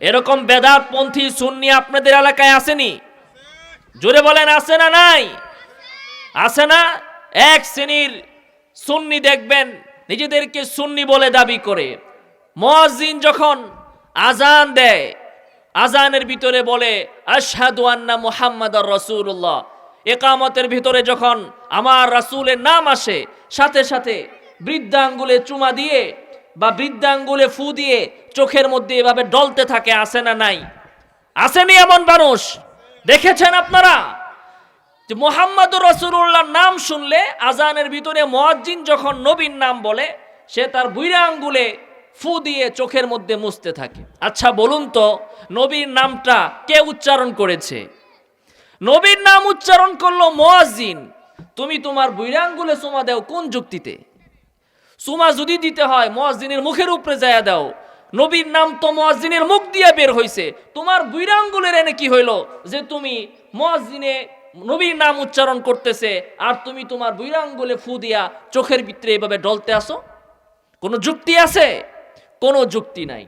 এরকম বেদাত পন্থী সুন্নি আপনাদের এলাকায় আসেনি? জোরে বলেন, আসে না নাই? আসে না? এক শ্রেণির সুন্নি দেখবেন, নিজেদেরকে সুন্নি বলে দাবি করে। মুয়াজ্জিন যখন আজান দেয় আজানের ভিতরে বলে, আশহাদু আন্না মুহাম্মাদুর রাসূলুল্লাহ। একামতের ভিতরে যখন আমার রাসূলের নাম আসে, সাথে সাথে বৃদ্ধাঙ্গুলে চুমা দিয়ে বা বৃদ্ধাঙ্গুলে ফু দিয়ে চোখের মধ্যে এভাবে ডলতে থাকে আসে না নাই? আসেনি এমন মানুষ? দেখেছেন আপনারা? যে মোহাম্মদুর রসুল্লাহর নাম শুনলে আজানের ভিতরে মুয়াজ্জিন যখন নবীর নাম বলে, সে তার বুইরা আঙ্গুলে ফু দিয়ে চোখের মধ্যে মুছতে থাকে। আচ্ছা বলুন তো, নবীর নামটা কে উচ্চারণ করেছে? নবীর নাম উচ্চারণ করল মুয়াজ্জিন। তুমি তোমার বুইরা আঙ্গুলে চুমা দেও কোন যুক্তিতে? সুমা যদি দিতে হয় মোয়াজিনের মুখের উপরে যায়া দাও। নবীর নাম তো মোয়াজিনের মুখ দিয়ে বের হইছে। তোমার বুইরাঙ্গুলের এনে কি হইল? যে তুমি মোয়াজিনে নবীর নাম উচ্চারণ করতেছে, আর তুমি তোমার বুইরাঙ্গুলে ফু দিয়া চোখের ভিতরে এভাবে ডলতে আসো? কোনো যুক্তি আছে? কোনো যুক্তি নাই।